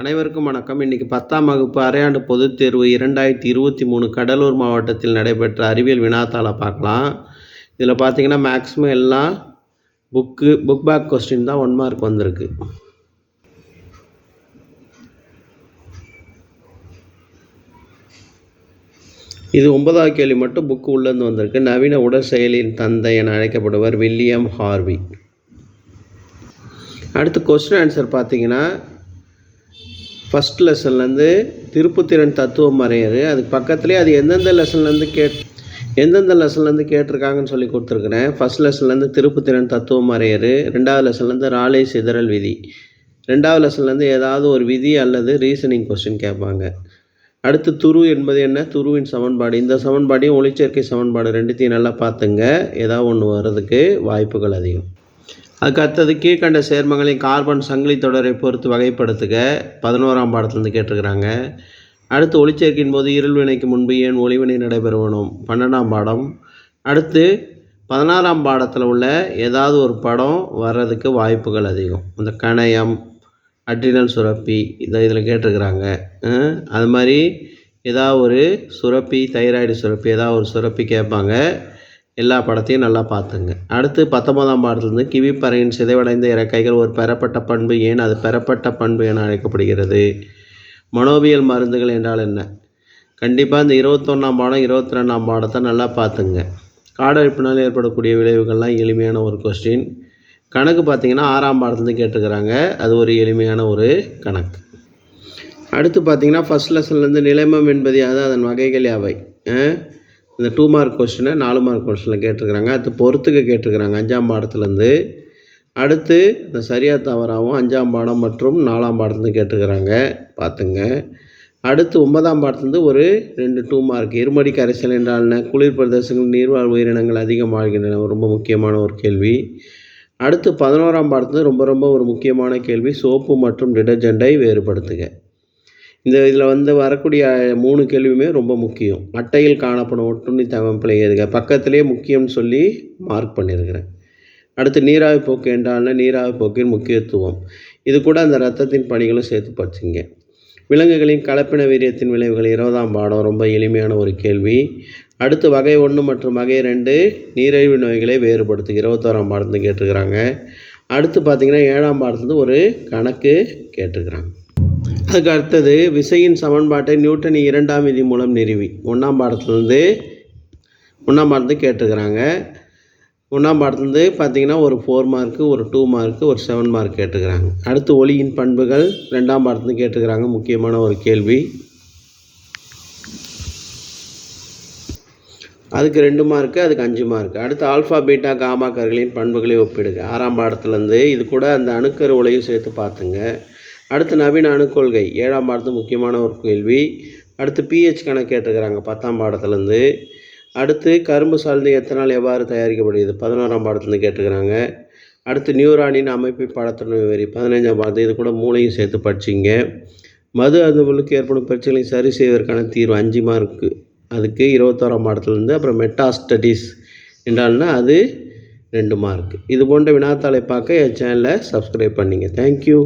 அனைவருக்கும் வணக்கம். இன்றைக்கி பத்தாம் வகுப்பு அரையாண்டு பொதுத் தேர்வு இரண்டாயிரத்தி இருபத்தி மூணு கடலூர் மாவட்டத்தில் நடைபெற்ற அறிவியல் வினாத்தாளை பார்க்கலாம். இதில் பார்த்தீங்கன்னா மேக்ஸிமம் எல்லாம் புக்கு புக் பேக் கொஸ்டின் தான் ஒன் மார்க் வந்திருக்கு. இது ஒன்பதாவது கேள்வி மட்டும் புக்கு உள்ளேருந்து வந்திருக்கு. நவீன உடல் செயலின் தந்தை என அழைக்கப்படுவர் வில்லியம் ஹார்வி. அடுத்து கொஸ்டின் ஆன்சர் பார்த்தீங்கன்னா ஃபஸ்ட் லெசன்லேருந்து திருப்புத்திறன் தத்துவம் வரையறு. அதுக்கு பக்கத்துலேயே அது எந்தெந்த லெசன்லேருந்து கேட் எந்தெந்த லெசன்லேருந்து கேட்டிருக்காங்கன்னு சொல்லி கொடுத்துருக்குறேன். ஃபஸ்ட் லெசன்லேருந்து திருப்புத்திறன் தத்துவம் வரையறு. ரெண்டாவது லெசன்லேருந்து ராலே சிதறல் விதி. ரெண்டாவது லெசன்லேருந்து ஏதாவது ஒரு விதி அல்லது ரீசனிங் கொஸ்டின் கேட்பாங்க. அடுத்து துரு என்பது என்ன? துருவின் சமன்பாடு. இந்த சமன்பாடையும் ஒளிச்சேர்க்கை சமன்பாடு ரெண்டுத்தையும் நல்லா பார்த்துங்க. ஏதாவது ஒன்று வர்றதுக்கு வாய்ப்புகள் அதிகம். அதுக்கு அடுத்தது கீழ்கண்ட சேர்மங்களின் கார்பன் சங்கிலி தொடரை பொறுத்து வகைப்படுத்துக. பதினோராம் பாடத்துலேருந்து கேட்டிருக்கிறாங்க. அடுத்து ஒளிச்சேர்க்கையின் போது இருள் வினைக்கு முன்பு ஏன் ஒளிவினை நடைபெறுவனும்? பன்னெண்டாம் பாடம். அடுத்து பதினாறாம் பாடத்தில் உள்ள ஏதாவது ஒரு படம் வர்றதுக்கு வாய்ப்புகள் அதிகம். இந்த கணையம் அட்ரினல் சுரப்பி இதை இதில் கேட்டிருக்கிறாங்க. அது மாதிரி ஏதாவது ஒரு சுரப்பி தைராய்டு சுரப்பி ஏதாவது ஒரு சுரப்பி கேட்பாங்க. எல்லா படத்தையும் நல்லா பார்த்துங்க. அடுத்து பத்தொன்பதாம் பாடத்துலேருந்து கிவிப்பறையின் சிதைவடைந்த இறக்கைகள் ஒரு பெறப்பட்ட பண்பு ஏன் அது பெறப்பட்ட பண்பு என அழைக்கப்படுகிறது. மனோவியல் மருந்துகள் என்றால் என்ன? கண்டிப்பாக இந்த இருபத்தொன்னாம் பாடம் இருபத்தி ரெண்டாம் பாடத்தை நல்லா பார்த்துங்க. காடழிப்பினால் ஏற்படக்கூடிய விளைவுகள்லாம் எளிமையான ஒரு கொஸ்டின் கணக்கு பார்த்திங்கன்னா ஆறாம் பாடத்துலேருந்து கேட்டுக்கிறாங்க அது ஒரு எளிமையான ஒரு கணக்கு. அடுத்து பார்த்தீங்கன்னா ஃபஸ்ட் லெசன்லேருந்து நிலைமம் என்பது அதன் வகைகள் யாவை? இந்த டூ மார்க் கொஸ்டினை நாலு மார்க் கொஸ்டினில் கேட்டிருக்கிறாங்க. அடுத்து பொறுத்துக்க கேட்டிருக்கிறாங்க. அஞ்சாம் பாடத்துலேருந்து. அடுத்து இந்த சரியா தவறாகவும் அஞ்சாம் பாடம் மற்றும் நாலாம் பாடத்துலேருந்து கேட்டிருக்கிறாங்க. பார்த்துங்க. அடுத்து ஒன்பதாம் பாடத்துலேருந்து ஒரு ரெண்டு டூ மார்க் இருமடி கரைசல் என்றால் என்ன? குளிர் பிரதேசங்கள் நீர்வாழ் உயிரினங்கள் அதிகம் வாழ்கின்றன. ரொம்ப முக்கியமான ஒரு கேள்வி. அடுத்து பதினோராம் பாடத்துலேருந்து ரொம்ப ரொம்ப ஒரு முக்கியமான கேள்வி. சோப்பு மற்றும் டிடர்ஜெண்ட்டை வேறுபடுத்துக. இந்த இதில் வந்து வரக்கூடிய மூணு கேள்வியுமே ரொம்ப முக்கியம். அட்டையில் காணப்படும் ஒட்டுண்ணி தகவல் எதுக பக்கத்திலே முக்கியம்னு சொல்லி மார்க் பண்ணியிருக்கிறேன் அடுத்து நீராவி போக்கு என்றால் நீராவி போக்கின் முக்கியத்துவம். இது கூட அந்த ரத்தத்தின் பணிகளும் சேர்த்து படிச்சிங்க. விலங்குகளின் கலப்பின வீரியத்தின் விளைவுகள் இருபதாம் பாடம். ரொம்ப எளிமையான ஒரு கேள்வி. அடுத்து வகை ஒன்று மற்றும் வகை ரெண்டு நீரிழிவு நோய்களை வேறுபடுத்து இருபத்தோராம் பாடத்துலேருந்து கேட்டிருக்கிறாங்க. அடுத்து பார்த்தீங்கன்னா ஏழாம் பாடத்துலேருந்து ஒரு கணக்கு கேட்டிருக்கிறாங்க. அதுக்கு அடுத்தது விசையின் சமன்பாட்டை நியூட்டன் இரண்டாம் விதி மூலம் நிறுவி ஒன்றாம் பாடத்துலேருந்து ஒன்றாம் பாடத்துலேருந்து கேட்டிருக்கிறாங்க. ஒன்றாம் பாடத்துலேருந்து பார்த்தீங்கன்னா ஒரு ஃபோர் மார்க்கு ஒரு டூ மார்க்கு ஒரு செவன் மார்க் கேட்டிருக்கிறாங்க. அடுத்து ஒளியின் பண்புகள் ரெண்டாம் பாடத்துலேருந்து கேட்டிருக்கிறாங்க. முக்கியமான ஒரு கேள்வி. அதுக்கு ரெண்டு மார்க்கு அதுக்கு அஞ்சு மார்க்கு அடுத்து ஆல்ஃபா பீட்டா காமா கருகளின் பண்புகளை ஒப்பிடுங்க ஆறாம் பாடத்துலேருந்து இது கூட அந்த அணுக்கரு உலையும் சேர்த்து பார்த்துங்க. அடுத்து நவீன அணுக்கொள்கை ஏழாம் பாடத்து முக்கியமான ஒரு கேள்வி. அடுத்து பிஹெச் கணக்கு கேட்டிருக்கிறாங்க பத்தாம் பாடத்துலேருந்து. அடுத்து கரும்பு சார்ந்து எத்தனால் எவ்வாறு தயாரிக்கப்படுகிறது? பதினோராம் பாடத்துலேருந்து கேட்டிருக்கிறாங்க அடுத்து நியூரானின் அமைப்பை படத்துடன் விவரி பதினஞ்சாம் பாடத்து இது கூட மூளையும் சேர்த்து படிச்சிங்க. மது அதுபோலுக்கு ஏற்படும் பிரச்சனைகளை சரி செய்வதற்கான தீர்வு அஞ்சு மார்க்கு அதுக்கு இருபத்தோராம் பாடத்துலேருந்து அப்புறம் மெட்டாஸ்டடிஸ் என்றால்னா அது ரெண்டு மார்க் இது போன்ற வினாத்தாளை பார்க்க என் சேனலை சப்ஸ்கிரைப் பண்ணிங்க. தேங்க்யூ